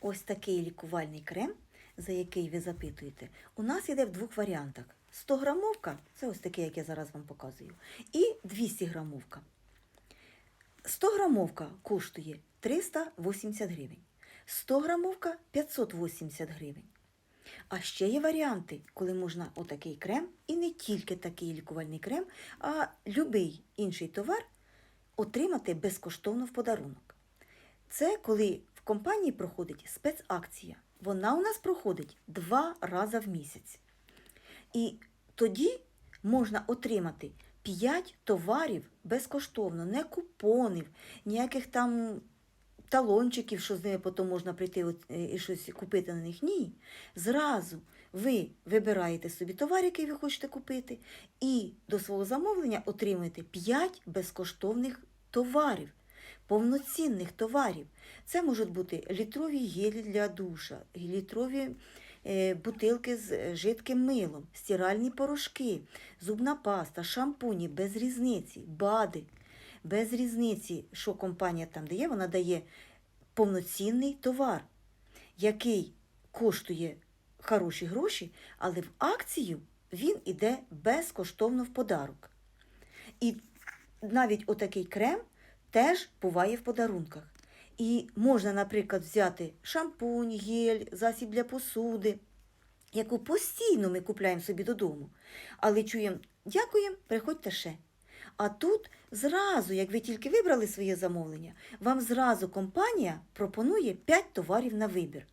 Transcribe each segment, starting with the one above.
Ось такий лікувальний крем, за який ви запитуєте, у нас йде в двох варіантах. 100 грамовка, це ось такий, як я зараз вам показую, і 200 грамовка. 100 грамовка коштує 380 гривень, 100 грамовка 580 гривень. А ще є варіанти, коли можна отакий крем, і не тільки такий лікувальний крем, а будь-який інший товар отримати безкоштовно в подарунок. Це коли компанії проходить спецакція. Вона у нас проходить два рази в місяць. І тоді можна отримати 5 товарів безкоштовно, не купонів, ніяких там талончиків, що з ними потім можна прийти е, і щось купити на них. Ні. Зразу ви вибираєте собі товар, який ви хочете купити, і до свого замовлення отримуєте 5 безкоштовних товарів, повноцінних товарів. Це можуть бути літрові гелі для душа, літрові е, бутилки з е, жидким милом, стиральні порошки, зубна паста, шампуні без різниці, бади. Без різниці, що компанія там дає, вона дає повноцінний товар, який коштує хороші гроші, але в акцію він іде безкоштовно в подарок. І навіть отакий крем теж буває в подарунках. І можна, наприклад, взяти шампунь, гель, засіб для посуди, яку постійно ми купляємо собі додому. Але чуємо, дякуємо, приходьте ще. А тут зразу, як ви тільки вибрали своє замовлення, вам зразу компанія пропонує 5 товарів на вибір.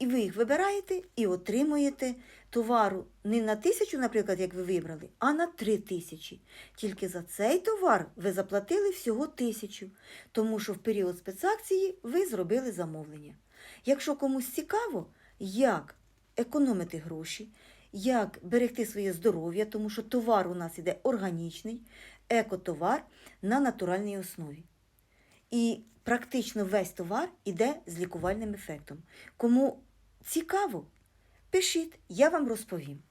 І ви їх вибираєте і отримуєте товару не на тисячу, наприклад, як ви вибрали, а на три тисячі. Тільки за цей товар ви заплатили всього тисячу, тому що в період спецакції ви зробили замовлення. Якщо комусь цікаво, як економити гроші, як берегти своє здоров'я, тому що товар у нас іде органічний, екотовар на натуральній основі. І практично весь товар іде з лікувальним ефектом. Кому цікаво, пишіть, я вам розповім.